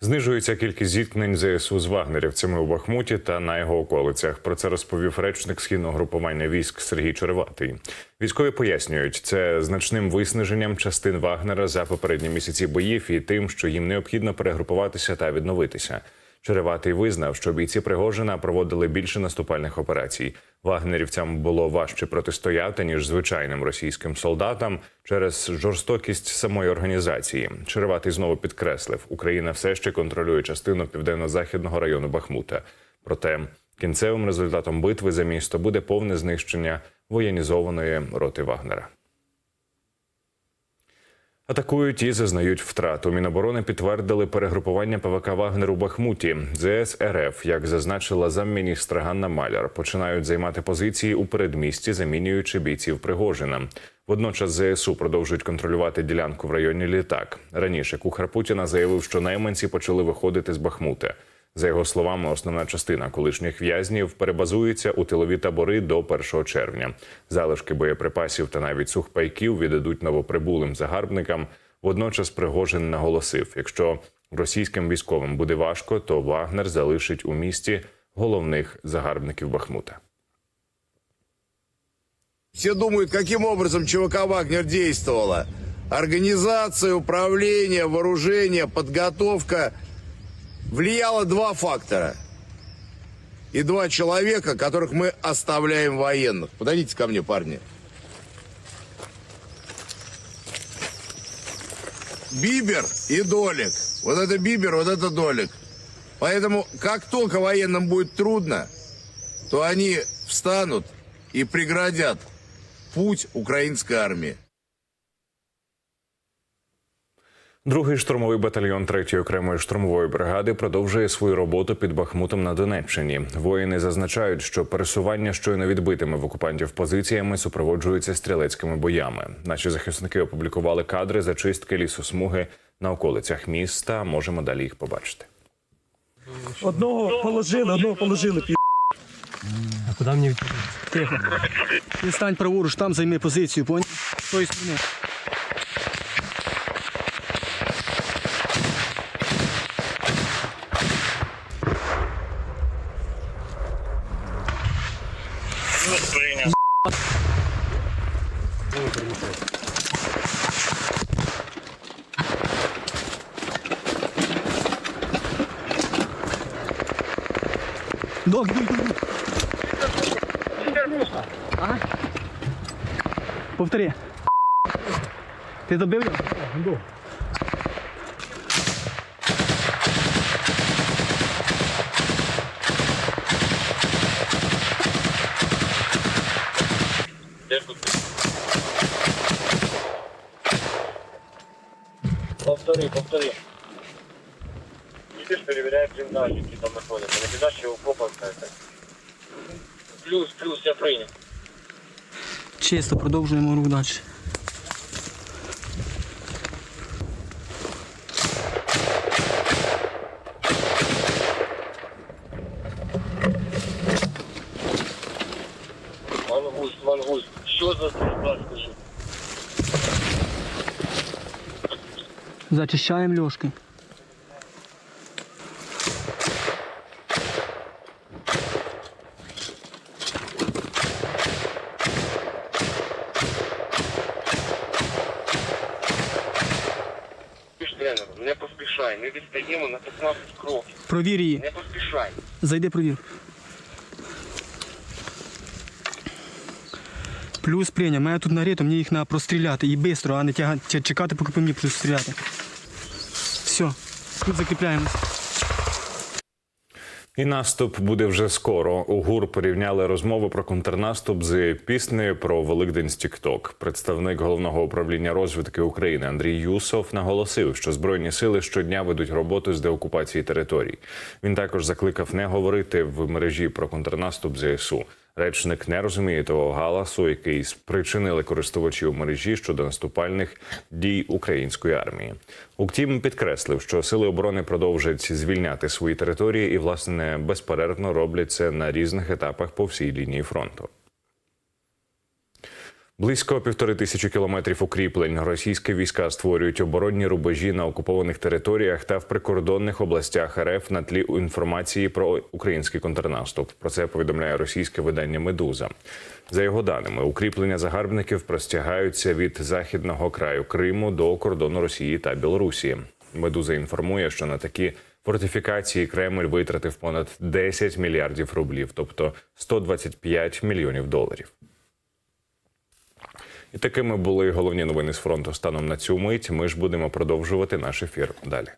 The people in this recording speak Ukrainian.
Знижується кількість зіткнень ЗСУ з вагнерівцями у Бахмуті та на його околицях. Про це розповів речник східного групування військ Сергій Череватий. Військові пояснюють, це значним виснаженням частин Вагнера за попередні місяці боїв і тим, що їм необхідно перегрупуватися та відновитися. Череватий визнав, що бійці Пригожина проводили більше наступальних операцій. Вагнерівцям було важче протистояти ніж звичайним російським солдатам через жорстокість самої організації. Череватий знову підкреслив, Україна все ще контролює частину південно-західного району Бахмута. Проте кінцевим результатом битви за місто буде повне знищення воєнізованої роти Вагнера. Атакують і зазнають втрату. Міноборони підтвердили перегрупування ПВК Вагнер у Бахмуті. ЗС РФ, як зазначила замміністра Ганна Маляр, починають займати позиції у передмісті, замінюючи бійців Пригожина. Водночас ЗСУ продовжують контролювати ділянку в районі літак. Раніше кухар Путіна заявив, що найманці почали виходити з Бахмута. За його словами, основна частина колишніх в'язнів перебазується у тилові табори до 1 червня. Залишки боєприпасів та навіть сухпайків віддадуть новоприбулим загарбникам. Водночас Пригожин наголосив: якщо російським військовим буде важко, то Вагнер залишить у місті головних загарбників Бахмута. Все думают, каким образом ЧВК «Вагнер» действовала. Организация, управление, вооружение, подготовка. Влияло два фактора. И два человека, которых мы оставляем военных. Подойдите ко мне, парни. Бибер и Долик. Вот это Бибер, вот это Долик. Поэтому, как только военным будет трудно, то они встанут и преградят путь украинской армии. Другий штурмовий батальйон 3-ї окремої штурмової бригади продовжує свою роботу під Бахмутом на Донеччині. Воїни зазначають, що пересування щойно відбитими в окупантів позиціями супроводжуються стрілецькими боями. Наші захисники опублікували кадри зачистки лісосмуги на околицях міста. Можемо далі їх побачити. Одного положили, одного положили. пі***. А куди мені відповідати? Тихо. Ти стань праворуч, там займи позицію, поняв? З тої сторони. Плюс принял. Ног, бей, бей, бей. А? Повтори. Ти добив його? Да. Добив. Повтори, повтори. Идешь, перевіряє блиндажи, які там находятся. На блиндаже укопан это. Плюс, плюс, я прийняв. Чисто, продовжуємо рух далі. Зачищаємо льошки. Не поспішай, ми відстаємо на 15 кроків. Провір її. Не поспішай. Зайди провір. Плюс прийняв. Мене тут нагріто, мені їх треба простріляти. І швидко, а не тягати, чекати, поки по мені будуть стріляти. Все. Тут закріпляємось. І наступ буде вже скоро. У ГУР порівняли розмови про контрнаступ з піснею про Великдень з Тікток. Представник головного управління розвідки України Андрій Юсов наголосив, що збройні сили щодня ведуть роботу з деокупації територій. Він також закликав не говорити в мережі про контрнаступ ЗСУ. Речник не розуміє того галасу, який спричинили користувачі у мережі щодо наступальних дій української армії. Утім, підкреслив, що сили оборони продовжать звільняти свої території і, власне, безперервно роблять це на різних етапах по всій лінії фронту. Близько півтори тисячі кілометрів укріплень російські війська створюють оборонні рубежі на окупованих територіях та в прикордонних областях РФ на тлі інформації про український контрнаступ. Про це повідомляє російське видання Медуза. За його даними, укріплення загарбників простягаються від західного краю Криму до кордону Росії та Білорусі. Медуза інформує, що на такі фортифікації Кремль витратив понад 10 мільярдів рублів, тобто 125 мільйонів доларів. І такими були головні новини з фронту станом на цю мить. Ми ж будемо продовжувати наш ефір далі.